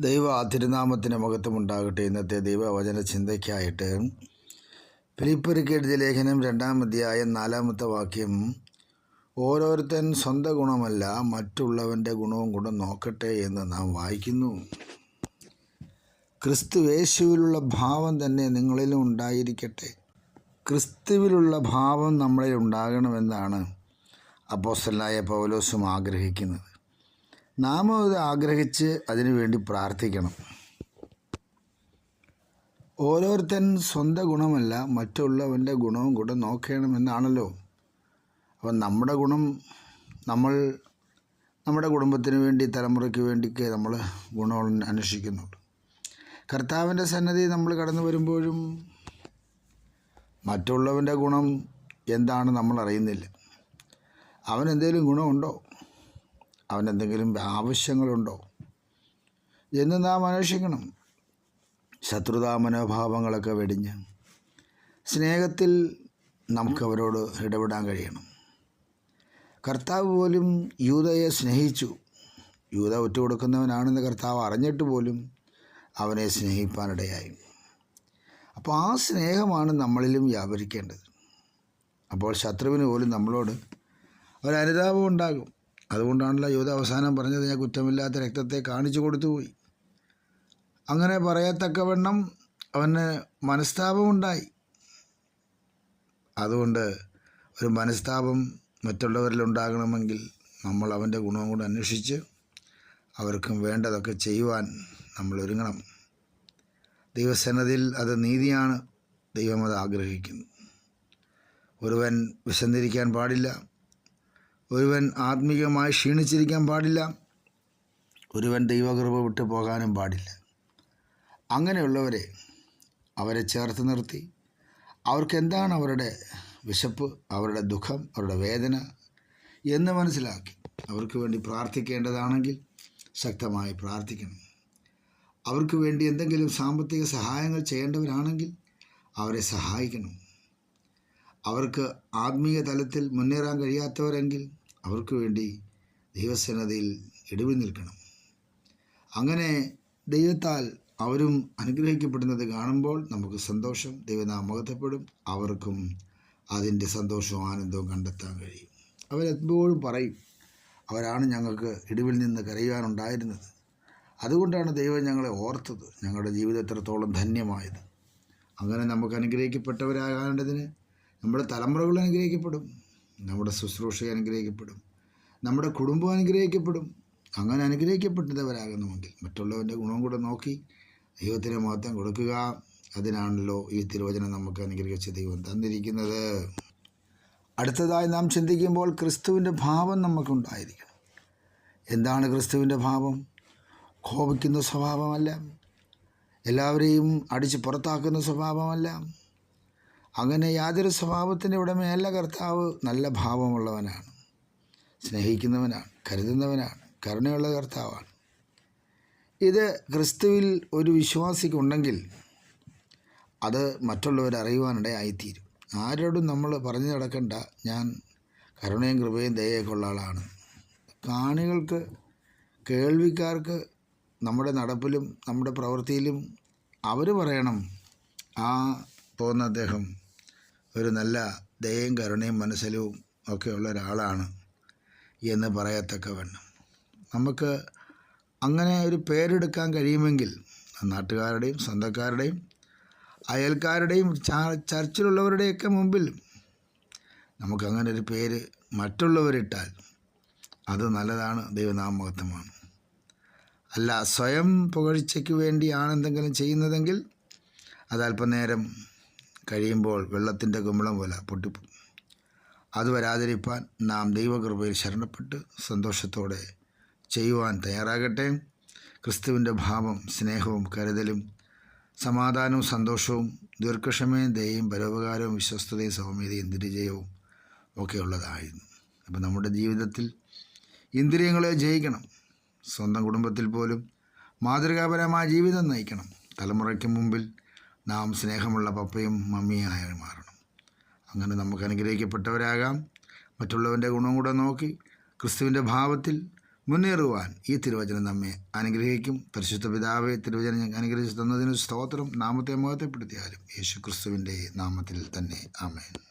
ദൈവ തിരുനാമത്തിന് മഹത്വമുണ്ടാകട്ടെ. ഇന്നത്തെ ദൈവവചന ചിന്തയ്ക്കായിട്ട് ഫിലിപ്പർക്ക് ലേഖനം രണ്ടാം അധ്യായം നാലാമത്തെ വാക്യം ഓരോരുത്തൻ സ്വന്തം ഗുണമല്ല മറ്റുള്ളവന്റെ ഗുണവും കൂടെ നോക്കട്ടെ എന്ന് നാം വായിക്കുന്നു. ക്രിസ്തു യേശുവിലുള്ള ഭാവം തന്നെ നിങ്ങളിലും ഉണ്ടായിരിക്കട്ടെ. ക്രിസ്തുവിലുള്ള ഭാവം നമ്മളിൽ ഉണ്ടാകണമെന്നാണ് അപ്പോസ്റ്റലായ പൗലോസും ആഗ്രഹിക്കുന്നത്. നാം അത് ആഗ്രഹിച്ച് അതിനുവേണ്ടി പ്രാർത്ഥിക്കണം. ഓരോരുത്തൻ സ്വന്തം ഗുണമല്ല മറ്റുള്ളവന്റെ ഗുണവും കൂടെ നോക്കണമെന്നാണല്ലോ. അപ്പം നമ്മുടെ ഗുണം നമ്മൾ നമ്മുടെ കുടുംബത്തിന് വേണ്ടി തലമുറയ്ക്ക് വേണ്ടിയൊക്കെ നമ്മൾ ഗുണം അന്വേഷിക്കുന്നുള്ളൂ കർത്താവിന്റെ സന്നദ്ധി നമ്മൾ കടന്നു വരുമ്പോഴും മറ്റുള്ളവന്റെ ഗുണം എന്താണ് നമ്മൾ അറിയുന്നില്ല. അവൻ എന്തെങ്കിലും ഗുണമുണ്ടോ? അവനെന്തെങ്കിലും ആവശ്യങ്ങളുണ്ടോ? എന്ന് നാം അന്വേഷിക്കണം. ശത്രുതാ മനോഭാവങ്ങളൊക്കെ വെടിഞ്ഞ് സ്നേഹത്തിൽ നമുക്കവരോട് ഇടപെടാൻ കഴിയണം. കർത്താവ് പോലും യൂതയെ സ്നേഹിച്ചു. യൂത ഒറ്റുകൊടുക്കുന്നവനാണെന്ന് കർത്താവ് അറിഞ്ഞിട്ട് പോലും അവനെ സ്നേഹിപ്പാനിടയായി. അപ്പോൾ ആ സ്നേഹമാണ് നമ്മളിലും വ്യാപരിക്കേണ്ടത്. അപ്പോൾ ശത്രുവിന് പോലും നമ്മളോട് ഒരനുതാപം ഉണ്ടാകും. അതുകൊണ്ടാണല്ലോ യോധ അവസാനം പറഞ്ഞത് ഞാൻ കുറ്റമില്ലാത്ത രക്തത്തെ കാണിച്ചു കൊടുത്തുപോയി അങ്ങനെ പറയത്തക്കവണ്ണം അവന് മനസ്താപമുണ്ടായി അതുകൊണ്ട് ഒരു മനസ്താപം മറ്റുള്ളവരിൽ ഉണ്ടാകണമെങ്കിൽ നമ്മൾ അവന്റെ ഗുണവും കൂടെ അന്വേഷിച്ച് അവർക്കും വേണ്ടതൊക്കെ ചെയ്യുവാൻ നമ്മൾ ഒരുങ്ങണം. ദൈവസന്നതിൽ അത് നീതിയാണ് ദൈവം അത് ആഗ്രഹിക്കുന്നു. ഒരുവൻ വിശന്നിരിക്കാൻ പാടില്ല ഒരുവൻ ആത്മീയമായി ക്ഷീണിച്ചിരിക്കാൻ പാടില്ല. ഒരുവൻ ദൈവകൃപ വിട്ടു പോകാനും പാടില്ല. അങ്ങനെയുള്ളവരെ അവരെ ചേർത്ത് നിർത്തി. അവർക്ക് എന്താണ് അവരുടെ വിശപ്പ് അവരുടെ ദുഃഖം അവരുടെ വേദന എന്ന് മനസ്സിലാക്കി. അവർക്ക് വേണ്ടി പ്രാർത്ഥിക്കേണ്ടതാണെങ്കിൽ ശക്തമായി പ്രാർത്ഥിക്കണം. അവർക്ക് വേണ്ടി എന്തെങ്കിലും സാമ്പത്തിക സഹായങ്ങൾ ചെയ്യേണ്ടവരാണെങ്കിൽ അവരെ സഹായിക്കണം. അവർക്ക് ആത്മീയ തലത്തിൽ മുന്നേറാൻ കഴിയാത്തവരെങ്കിൽ അവർക്ക് വേണ്ടി ദൈവസന്നതയിൽ ഇടിവി നിൽക്കണം. അങ്ങനെ ദൈവത്താൽ അവരും അനുഗ്രഹിക്കപ്പെടുന്നത് കാണുമ്പോൾ നമുക്ക് സന്തോഷം ദൈവനാം മഹത്വപ്പെടും അവർക്കും അതിന്റെ സന്തോഷവും ആനന്ദവും കണ്ടെത്താൻ കഴിയും. അവരെപ്പോഴും പറയും അവരാണ് ഞങ്ങൾക്ക് ഇടിവിൽ നിന്ന് കരയുവാനുണ്ടായിരുന്നത്. അതുകൊണ്ടാണ് ദൈവം ഞങ്ങളെ ഓർത്തത് ഞങ്ങളുടെ ജീവിതം എത്രത്തോളം ധന്യമായത്. അങ്ങനെ നമുക്ക് അനുഗ്രഹിക്കപ്പെട്ടവരാകേണ്ടതിന് നമ്മുടെ തലമുറകൾ അനുഗ്രഹിക്കപ്പെടും. നമ്മുടെ ശുശ്രൂഷ അനുഗ്രഹിക്കപ്പെടും. നമ്മുടെ കുടുംബം അനുഗ്രഹിക്കപ്പെടും. അങ്ങനെ അനുഗ്രഹിക്കപ്പെട്ടവരാകുന്നുവെങ്കിൽ മറ്റുള്ളവന്റെ ഗുണം കൂടെ നോക്കി ദൈവത്തിന് മഹത്വം കൊടുക്കുക. അതിനാണല്ലോ ഈ തിരുവചനം നമുക്ക് അനുഗ്രഹിച്ച ദൈവം തന്നിരിക്കുന്നത്. അടുത്തതായി നാം ചിന്തിക്കുമ്പോൾ ക്രിസ്തുവിന്റെ ഭാവം നമുക്കുണ്ടായിരിക്കണം. എന്താണ് ക്രിസ്തുവിന്റെ ഭാവം? കോപിക്കുന്ന സ്വഭാവമല്ല. എല്ലാവരെയും അടിച്ച് പുറത്താക്കുന്ന സ്വഭാവമല്ല. അങ്ങനെ യാതൊരു സ്വഭാവത്തിന്റെ ഉടമയല്ല കർത്താവ്. നല്ല ഭാവമുള്ളവനാണ്. സ്നേഹിക്കുന്നവനാണ്. കരുതുന്നവനാണ്. കരുണയുള്ള കർത്താവാണ്. ഇത് ക്രിസ്തുവിൽ ഒരു വിശ്വാസിക്കുണ്ടെങ്കിൽ അത് മറ്റുള്ളവരറിയുവാനിടയായിത്തീരും. ആരോടും നമ്മൾ പറഞ്ഞു നടക്കേണ്ട. ഞാൻ കരുണയും കൃപയും ദയൊക്കെ ഉള്ള ആളാണ്. കാണികൾക്ക് കേൾവിക്കാർക്ക് നമ്മുടെ നടപ്പിലും നമ്മുടെ പ്രവൃത്തിയിലും അവർ പറയണം ആ പോകുന്ന അദ്ദേഹം ഒരു നല്ല ദയയും കരുണയും മനസ്സിലും ഒക്കെയുള്ള ഒരാളാണ് എന്ന് പറയത്തക്കവണ്ണം നമുക്ക് അങ്ങനെ ഒരു പേരെടുക്കാൻ കഴിയുമെങ്കിൽ നാട്ടുകാരുടെയും സ്വന്തക്കാരുടെയും അയൽക്കാരുടെയും ചർച്ചിലുള്ളവരുടെയൊക്കെ മുമ്പിൽ നമുക്കങ്ങനെ ഒരു പേര് മറ്റുള്ളവരിട്ടാൽ അത് നല്ലതാണ് ദൈവനാമഹത്വമാണ് അല്ല സ്വയം പുകഴ്ചയ്ക്ക് വേണ്ടിയാണ് എന്തെങ്കിലും ചെയ്യുന്നതെങ്കിൽ അത് അല്പനേരം കഴിയുമ്പോൾ വെള്ളത്തിന്റെ കുമ്പളം പോലെ പൊട്ടിപ്പോകും. അത് വരാതിരിപ്പാൻ നാം ദൈവകൃപയിൽ ശരണപ്പെട്ട് സന്തോഷത്തോടെ ചെയ്യുവാൻ തയ്യാറാകട്ടെ. ക്രിസ്തുവിന്റെ ഭാവം സ്നേഹവും കരുതലും സമാധാനവും സന്തോഷവും ദീർഘക്ഷമയും ദയയും പരോപകാരവും വിശ്വസ്തതയും സൗമ്യതയും ദുരിജയവും ഒക്കെ ഉള്ളതായിരുന്നു. അപ്പോൾ നമ്മുടെ ജീവിതത്തിൽ ഇന്ദ്രിയങ്ങളെ ജയിക്കണം. സ്വന്തം കുടുംബത്തിൽ പോലും മാതൃകാപരമായ ജീവിതം നയിക്കണം. തലമുറയ്ക്ക് മുമ്പിൽ നാം സ്നേഹമുള്ള പപ്പയും മമ്മിയായി മാറണം. അങ്ങനെ നമുക്ക് അനുഗ്രഹിക്കപ്പെട്ടവരാകാം. മറ്റുള്ളവന്റെ ഗുണം കൂടെ നോക്കി ക്രിസ്തുവിന്റെ ഭാവത്തിൽ മുന്നേറുവാൻ ഈ തിരുവചനം നമ്മെ അനുഗ്രഹിക്കും. പരിശുദ്ധ പിതാവെ തിരുവചനം ഞങ്ങൾ അനുഗ്രഹിച്ചു തന്നതിന് സ്തോത്രം. നാമത്തെ മഹത്വപ്പെടുത്തിയാലും യേശു ക്രിസ്തുവിന്റെ നാമത്തിൽ തന്നെ. ആമേൻ.